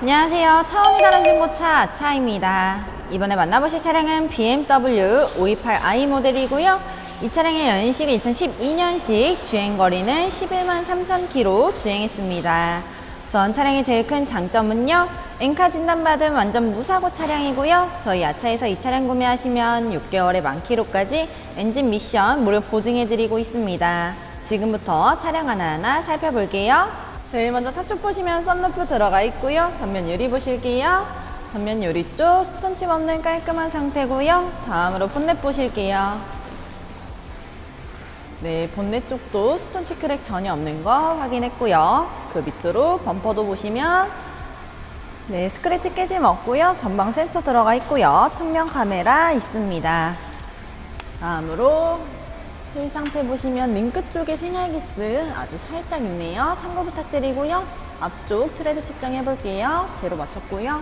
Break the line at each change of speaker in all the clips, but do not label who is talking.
안녕하세요. 차원이 다른 중고차 아차입니다. 이번에 만나보실 차량은 BMW 528i 모델이고요. 이 차량의 연식은 2012년식, 주행거리는 11만 3천 킬로 주행했습니다. 우선 차량의 제일 큰 장점은요. 엔카 진단받은 완전 무사고 차량이고요. 저희 아차에서 이 차량 구매하시면 6개월의 만키로까지 엔진 미션 무료 보증해드리고 있습니다. 지금부터 차량 하나하나 살펴볼게요. 제일 먼저 탑쪽 보시면 썬루프 들어가 있고요. 전면 유리 보실게요. 전면 유리 쪽 스톤칩 없는 깔끔한 상태고요. 다음으로 본넷 보실게요. 네, 본넷 쪽도 스톤칩 크랙 전혀 없는 거 확인했고요. 그 밑으로 범퍼도 보시면 네, 스크래치 깨짐 없고요. 전방 센서 들어가 있고요. 측면 카메라 있습니다. 다음으로 실 상태 보시면 링크 쪽에 생활기스 아주 살짝 있네요. 참고 부탁드리고요. 앞쪽 트레드 측정해 볼게요. 제로 맞췄고요.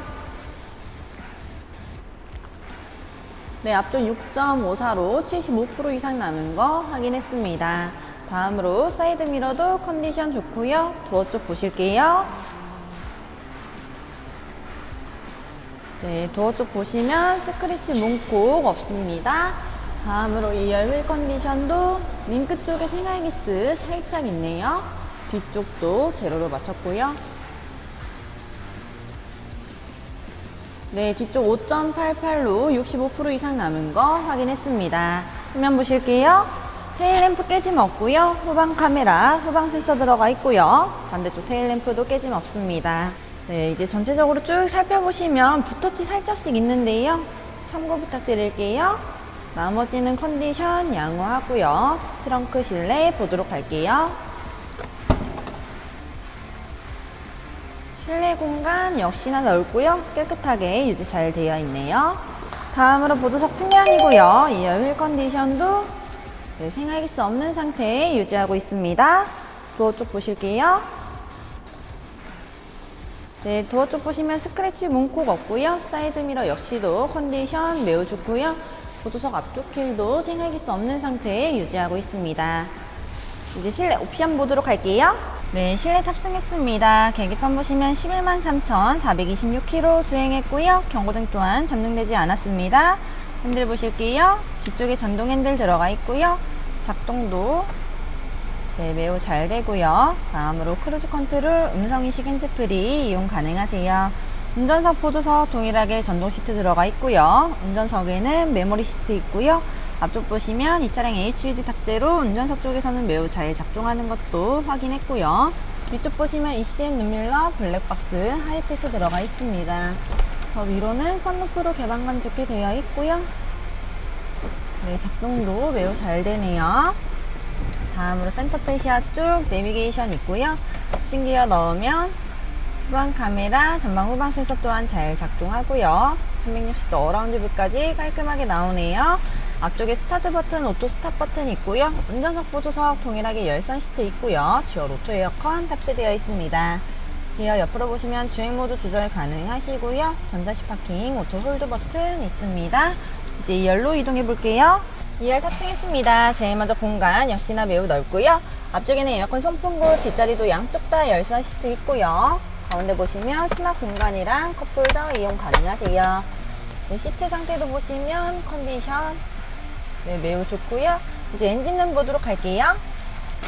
네, 앞쪽 6.54로 75% 이상 남은 거 확인했습니다. 다음으로 사이드 미러도 컨디션 좋고요. 도어 쪽 보실게요. 네, 도어 쪽 보시면 스크래치 문콕 없습니다. 다음으로 이 열휠 컨디션도 링크 쪽에 생활기스 살짝 있네요. 뒤쪽도 제로로 맞췄고요. 네, 뒤쪽 5.88로 65% 이상 남은 거 확인했습니다. 화면 보실게요. 테일램프 깨짐 없고요. 후방 카메라, 후방 센서 들어가 있고요. 반대쪽 테일램프도 깨짐 없습니다. 네, 이제 전체적으로 쭉 살펴보시면 붓터치 살짝씩 있는데요. 참고 부탁드릴게요. 나머지는 컨디션 양호하고요. 트렁크 실내 보도록 할게요. 실내 공간 역시나 넓고요. 깨끗하게 유지 잘 되어 있네요. 다음으로 보조석 측면이고요. 이 열휠 컨디션도 네, 생활기스 없는 상태에 유지하고 있습니다. 도어 쪽 보실게요. 네, 도어 쪽 보시면 스크래치 문콕 없고요. 사이드 미러 역시도 컨디션 매우 좋고요. 보조석 앞쪽 휠도 생활기스 없는 상태에 유지하고 있습니다. 이제 실내 옵션 보도록 할게요. 네, 실내 탑승했습니다. 계기판 보시면 11만 3,426km 주행했고요. 경고등 또한 점등되지 않았습니다. 핸들 보실게요. 뒤쪽에 전동 핸들 들어가 있고요. 작동도 네, 매우 잘 되고요. 다음으로 크루즈 컨트롤 음성인식 핸즈프리 이용 가능하세요. 운전석 보조석 동일하게 전동 시트 들어가 있고요. 운전석에는 메모리 시트 있고요. 앞쪽 보시면 이 차량 HUD 탑재로 운전석 쪽에서는 매우 잘 작동하는 것도 확인했고요. 뒤쪽 보시면 ECM 눈밀러, 블랙박스, 하이패스 들어가 있습니다. 저 위로는 썬루프로 개방감 좋게 되어 있고요. 네, 작동도 매우 잘 되네요. 다음으로 센터 페시아 쪽 내비게이션 있고요. 탑승기어 넣으면 후방 카메라, 전방 후방 센서 또한 잘 작동하고요. 360도 어라운드 뷰까지 깔끔하게 나오네요. 앞쪽에 스타트 버튼, 오토 스탑 버튼 있고요. 운전석 보조석 동일하게 열선 시트 있고요. 듀얼 오토 에어컨 탑재되어 있습니다. 뒤어 옆으로 보시면 주행 모드 조절 가능하시고요. 전자식 파킹, 오토 홀드 버튼 있습니다. 이제 2열로 이동해 볼게요. 2열 탑승했습니다. 제일 먼저 공간 역시나 매우 넓고요. 앞쪽에는 에어컨 송풍구, 뒷자리도 양쪽 다 열선 시트 있고요. 가운데 보시면 수납 공간이랑 컵홀더 이용 가능하세요. 네, 시트 상태도 보시면 컨디션 네, 매우 좋고요. 이제 엔진룸 보도록 할게요.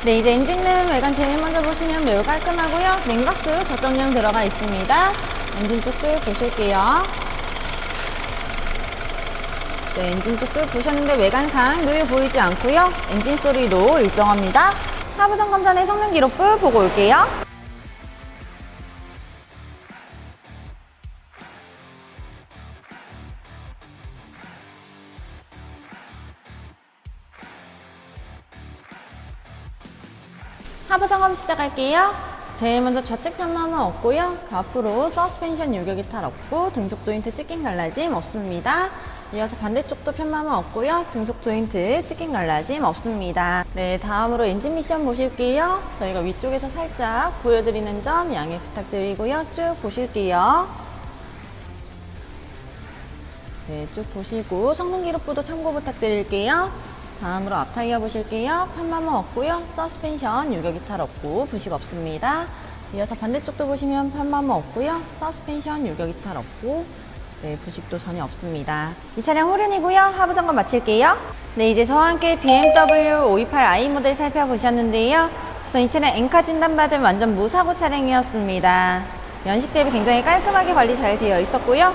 네, 이제 엔진룸 외관 제일 먼저 보시면 매우 깔끔하고요. 냉각수 저정량 들어가 있습니다. 엔진 쪽쭉 보실게요. 네, 엔진 쪽쭉 보셨는데 외관상 노유 보이지 않고요. 엔진 소리도 일정합니다. 하부 점검 전에 성능 기록부 보고 올게요. 하부 점검 시작할게요. 제일 먼저 좌측 편마모 없고요. 그 앞으로 서스펜션 요격 이탈 없고 등속 조인트 찍힌 갈라짐 없습니다. 이어서 반대쪽도 편마모 없고요. 등속 조인트 찍힌 갈라짐 없습니다. 네, 다음으로 엔진 미션 보실게요. 저희가 위쪽에서 살짝 보여드리는 점 양해 부탁드리고요. 쭉 보실게요. 네, 쭉 보시고 성능 기록부도 참고 부탁드릴게요. 다음으로 앞타이어 보실게요. 편마모 없고요. 서스펜션 유격 이탈 없고 부식 없습니다. 이어서 반대쪽도 보시면 편마모 없고요. 서스펜션 유격 이탈 없고 네, 부식도 전혀 없습니다. 이 차량 후륜이고요. 하부 점검 마칠게요. 네, 이제 저와 함께 BMW 528i 모델 살펴보셨는데요. 우선 이 차량 엔카 진단받은 완전 무사고 차량이었습니다. 연식 대비 굉장히 깔끔하게 관리 잘 되어 있었고요.